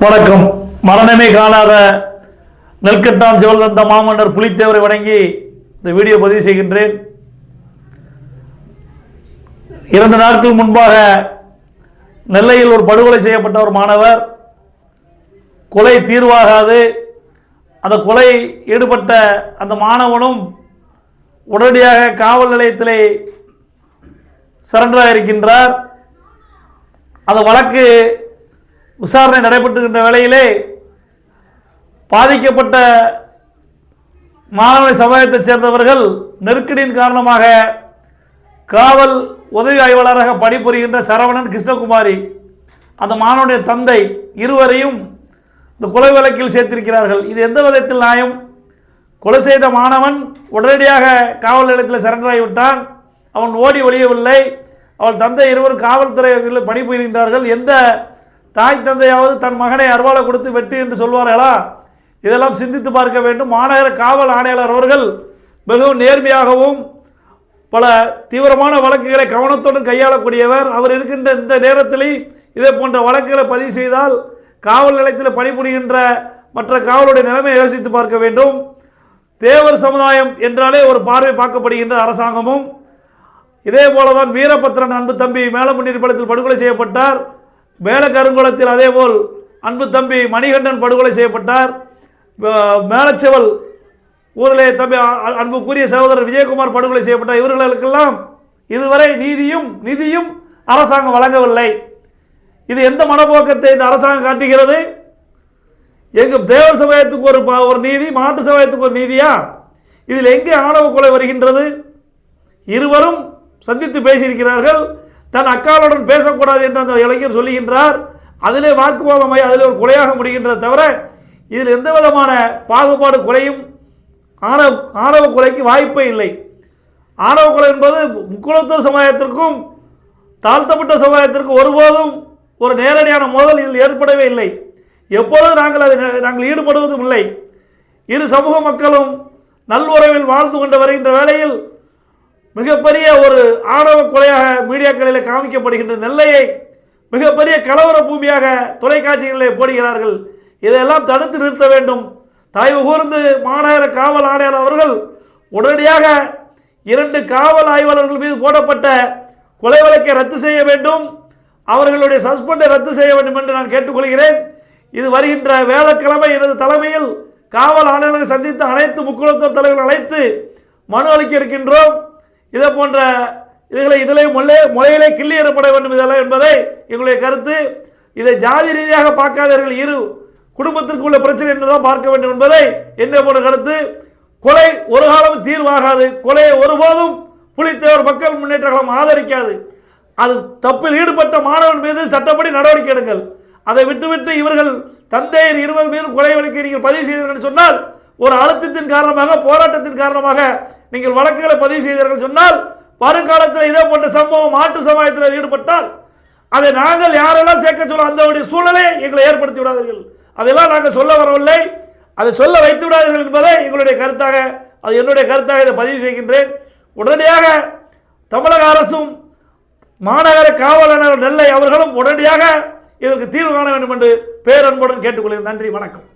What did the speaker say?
வணக்கம். மரணமே காணாத நெல்கட்டான் சிவல்தந்த மாமன்னர் புலித்தேவரை வணங்கி இந்த வீடியோ பதிவு செய்கின்றேன். இரண்டு நாட்கள் முன்பாக நெல்லையில் ஒரு படுகொலை செய்யப்பட்ட ஒரு மாணவர். கொலை தீர்வாகாது. அந்த கொலை ஈடுபட்ட அந்த மாணவனும் உடனடியாக காவல் நிலையத்திலே சரண்டராக இருக்கின்றார் அந்த வழக்கு விசாரணை நடைபெற்றுகின்ற வேளையிலே பாதிக்கப்பட்ட மாணவர் சமுதாயத்தைச் சேர்ந்தவர்கள் நெருக்கடியின் காரணமாக காவல் உதவி ஆய்வாளராக பணிபுரிகின்ற சரவணன் கிருஷ்ணகுமாரி அந்த மாணவனுடைய தந்தை இருவரையும் இந்த கொலை வழக்கில் சேர்த்திருக்கிறார்கள். இது எந்த விதத்தில் நியாயம்? கொலை செய்த மாணவன் உடனடியாக காவல் நிலையத்தில் சரண்டராகிவிட்டான் அவன் ஓடி ஒழியவில்லை அவள் தந்தை இருவரும் காவல்துறையில் பணிபுரிகின்றார்கள். எந்த தாய் தந்தையாவது தன் மகனை அருவாளை கொடுத்து வெட்டு என்று சொல்வார்களா? இதெல்லாம் சிந்தித்து பார்க்க வேண்டும். மாநகர காவல் ஆணையாளர் அவர்கள் மிகவும் நேர்மையாகவும் பல தீவிரமான வழக்குகளை கவனத்துடன் கையாளக்கூடியவர். அவர் இருக்கின்ற இந்த நேரத்தில் இதே போன்ற வழக்குகளை பதிவு செய்தால் காவல் நிலையத்தில் பணிபுரிகின்ற மற்ற காவலுடைய நிலைமையை யோசித்து பார்க்க வேண்டும். தேவர் சமுதாயம் என்றாலே ஒரு பார்வை பார்க்கப்படுகின்ற அரசாங்கமும். இதே போலதான் வீரபத்ரன் அன்பு தம்பி மேலமுன்னீர் படத்தில் படுகொலை செய்யப்பட்டார். மேலக்கருங்குளத்தில் அதேபோல் அன்பு தம்பி மணிகண்டன் படுகொலை செய்யப்பட்டார். மேலச்செவல் ஊரிலே தம்பி அன்புக்குரிய சகோதரர் விஜயகுமார் படுகொலை செய்யப்பட்டார். இவர்களுக்கெல்லாம் இதுவரை நீதியும் நிதியும் அரசாங்கம் வழங்கவில்லை. இது எந்த மனப்போக்கத்தை இந்த அரசாங்கம் காட்டுகிறது? எங்கள் தேவர் சமயத்துக்கு ஒரு ஒரு நீதி மாட்டு சமயத்துக்கு ஒரு நீதியா? இதில் எங்கே ஆணவ கொலை வருகின்றது? இருவரும் சந்தித்து பேசியிருக்கிறார்கள். தன் அக்காளுடன் பேசக்கூடாது என்று அந்த இளைஞர் சொல்லுகின்றார். அதிலே வாக்குவாதமாய் அதில் ஒரு கொலையாக முடிகின்றத தவிர இதில் எந்த விதமான பாகுபாடு கொலையும் ஆணவ ஆணவ கொலைக்கு வாய்ப்பே இல்லை. ஆணவ கொலை என்பது முக்குளத்தூர் சமுதாயத்திற்கும் தாழ்த்தப்பட்ட சமுதாயத்திற்கும் ஒருபோதும் ஒரு நேரடியான மோதல் இதில் ஏற்படவே இல்லை. எப்பொழுதும் நாங்கள் அதை நாங்கள் ஈடுபடுவதும் இல்லை. இரு சமூக மக்களும் நல்லுறவில் வாழ்ந்து கொண்டு வருகின்ற வேளையில் மிகப்பெரிய ஒரு ஆணவ கொலையாக மீடியாக்களில் காமிக்கப்படுகின்ற நெல்லையை மிகப்பெரிய கலவர பூமியாக தொலைக்காட்சிகளிலே போடுகிறார்கள். இதையெல்லாம் தடுத்து நிறுத்த வேண்டும். தாய்வு கூர்ந்து மாநகர காவல் ஆணையர் அவர்கள் உடனடியாக இரண்டு காவல் ஆய்வாளர்கள் மீது போடப்பட்ட கொலை வழக்கை ரத்து செய்ய வேண்டும். அவர்களுடைய சஸ்பெண்டை ரத்து செய்ய வேண்டும் என்று நான் கேட்டுக்கொள்கிறேன். இது வருகின்ற வேளக்கிழமை எனது தலைமையில் காவல் ஆணையர்களை சந்தித்து அனைத்து முக்குளத்தூர் தலைவர்கள் அழைத்து மனு அளிக்க இருக்கின்றோம். இதை போன்ற இதுகளை இதிலே முல்லை முளையிலே கிள்ளி எறப்பட வேண்டும் இதெல்லாம் என்பதை எங்களுடைய கருத்து. இதை ஜாதி ரீதியாக பார்க்காதீர்கள் இரு குடும்பத்திற்கு உள்ள பிரச்சனை என்றுதான் பார்க்க வேண்டும் என்பதை என்ன போன்ற கருத்து. கொலை ஒரு காலம் தீர்வாகாது. கொலையை ஒருபோதும் புலித்தேவர் மக்கள் முன்னேற்ற கழகம் ஆதரிக்காது. அது தப்பில் ஈடுபட்ட மாணவன் மீது சட்டப்படி நடவடிக்கை எடுங்கள். அதை விட்டுவிட்டு இவர்கள் தந்தையர் இருவர் மீது கொலை வழக்கை நீங்கள் பதிவு செய்தீர்கள் என்று சொன்னால் ஒரு அழுத்தத்தின் காரணமாக போராட்டத்தின் காரணமாக நீங்கள் வழக்குகளை பதிவு செய்தீர்கள் சொன்னால் வருங்காலத்தில் இதே போன்ற சம்பவம் மாட்டு சமுதாயத்தில் ஈடுபட்டால் அதை நாங்கள் யாரெல்லாம் சேர்க்க சொல்ல அந்த சூழலை எங்களை ஏற்படுத்தி விடாதீர்கள். அதெல்லாம் நாங்கள் சொல்ல வரவில்லை. அதை சொல்ல வைத்து விடாதீர்கள் என்பதை எங்களுடைய கருத்தாக அது என்னுடைய கருத்தாக இதை பதிவு செய்கின்றேன். உடனடியாக தமிழக அரசும் மாநகர காவலர் நெல்லை அவர்களும் உடனடியாக இதற்கு தீர்வு காண வேண்டும் என்று பேரன்புடன் கேட்டுக்கொள்கிறேன். நன்றி வணக்கம்.